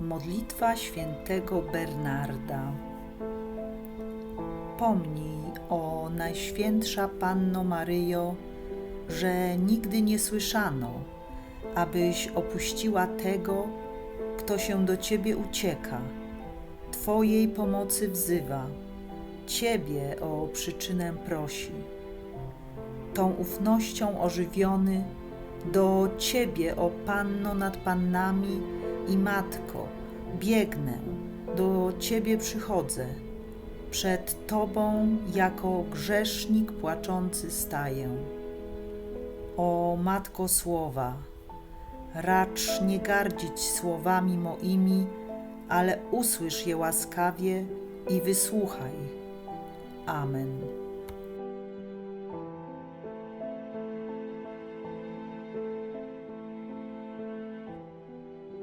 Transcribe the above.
Modlitwa świętego Bernarda. Pomnij, o Najświętsza Panno Maryjo, że nigdy nie słyszano, abyś opuściła tego, kto się do Ciebie ucieka, Twojej pomocy wzywa, Ciebie o przyczynę prosi. Tą ufnością ożywiony, do Ciebie, o Panno nad Pannami i Matko, biegnę, do Ciebie przychodzę. Przed Tobą jako grzesznik płaczący staję. O Matko Słowa, racz nie gardzić słowami moimi, ale usłysz je łaskawie i wysłuchaj. Amen.